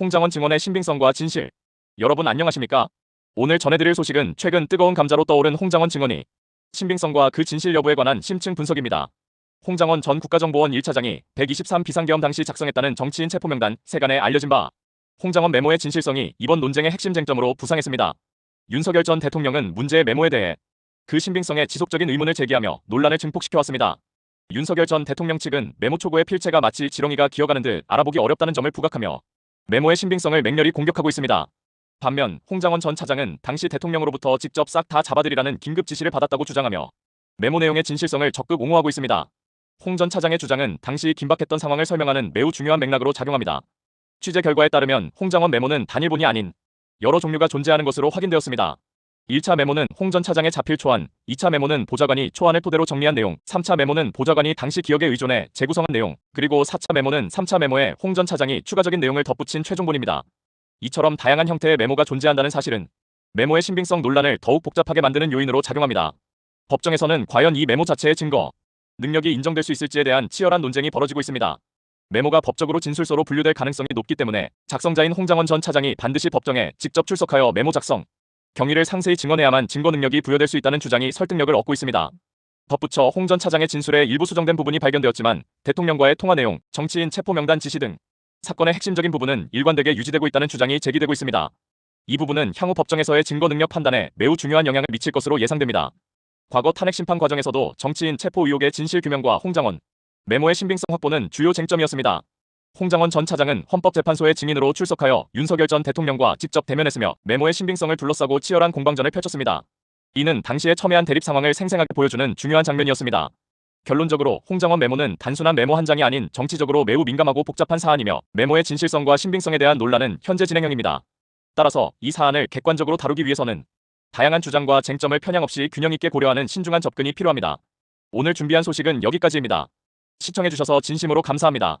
홍장원 증언의 신빙성과 진실. 여러분 안녕하십니까? 오늘 전해드릴 소식은 최근 뜨거운 감자로 떠오른 홍장원 증언이 신빙성과 그 진실 여부에 관한 심층 분석입니다. 홍장원 전 국가정보원 1차장이 123 비상계엄 당시 작성했다는 정치인 체포명단 세간에 알려진 바 홍장원 메모의 진실성이 이번 논쟁의 핵심 쟁점으로 부상했습니다. 윤석열 전 대통령은 문제의 메모에 대해 그 신빙성에 지속적인 의문을 제기하며 논란을 증폭시켜왔습니다. 윤석열 전 대통령 측은 메모 초고의 필체가 마치 지렁이가 기어가는 듯 알아보기 어렵다는 점을 부각하며 메모의 신빙성을 맹렬히 공격하고 있습니다. 반면 홍장원 전 차장은 당시 대통령으로부터 직접 싹 다 잡아들이라는 긴급 지시를 받았다고 주장하며 메모 내용의 진실성을 적극 옹호하고 있습니다. 홍 전 차장의 주장은 당시 긴박했던 상황을 설명하는 매우 중요한 맥락으로 작용합니다. 취재 결과에 따르면 홍장원 메모는 단일본이 아닌 여러 종류가 존재하는 것으로 확인되었습니다. 1차 메모는 홍 전 차장의 자필 초안, 2차 메모는 보좌관이 초안을 토대로 정리한 내용, 3차 메모는 보좌관이 당시 기억에 의존해 재구성한 내용, 그리고 4차 메모는 3차 메모에 홍 전 차장이 추가적인 내용을 덧붙인 최종본입니다. 이처럼 다양한 형태의 메모가 존재한다는 사실은 메모의 신빙성 논란을 더욱 복잡하게 만드는 요인으로 작용합니다. 법정에서는 과연 이 메모 자체의 증거, 능력이 인정될 수 있을지에 대한 치열한 논쟁이 벌어지고 있습니다. 메모가 법적으로 진술서로 분류될 가능성이 높기 때문에 작성자인 홍장원 전 차장이 반드시 법정에 직접 출석하여 메모 작성, 경위를 상세히 증언해야만 증거 능력이 부여될 수 있다는 주장이 설득력을 얻고 있습니다. 덧붙여 홍 전 차장의 진술에 일부 수정된 부분이 발견되었지만 대통령과의 통화 내용, 정치인 체포 명단 지시 등 사건의 핵심적인 부분은 일관되게 유지되고 있다는 주장이 제기되고 있습니다. 이 부분은 향후 법정에서의 증거 능력 판단에 매우 중요한 영향을 미칠 것으로 예상됩니다. 과거 탄핵 심판 과정에서도 정치인 체포 의혹의 진실 규명과 홍장원 메모의 신빙성 확보는 주요 쟁점이었습니다. 홍장원 전 차장은 헌법재판소의 증인으로 출석하여 윤석열 전 대통령과 직접 대면했으며 메모의 신빙성을 둘러싸고 치열한 공방전을 펼쳤습니다. 이는 당시의 첨예한 대립 상황을 생생하게 보여주는 중요한 장면이었습니다. 결론적으로 홍장원 메모는 단순한 메모 한 장이 아닌 정치적으로 매우 민감하고 복잡한 사안이며 메모의 진실성과 신빙성에 대한 논란은 현재 진행형입니다. 따라서 이 사안을 객관적으로 다루기 위해서는 다양한 주장과 쟁점을 편향 없이 균형 있게 고려하는 신중한 접근이 필요합니다. 오늘 준비한 소식은 여기까지입니다. 시청해주셔서 진심으로 감사합니다.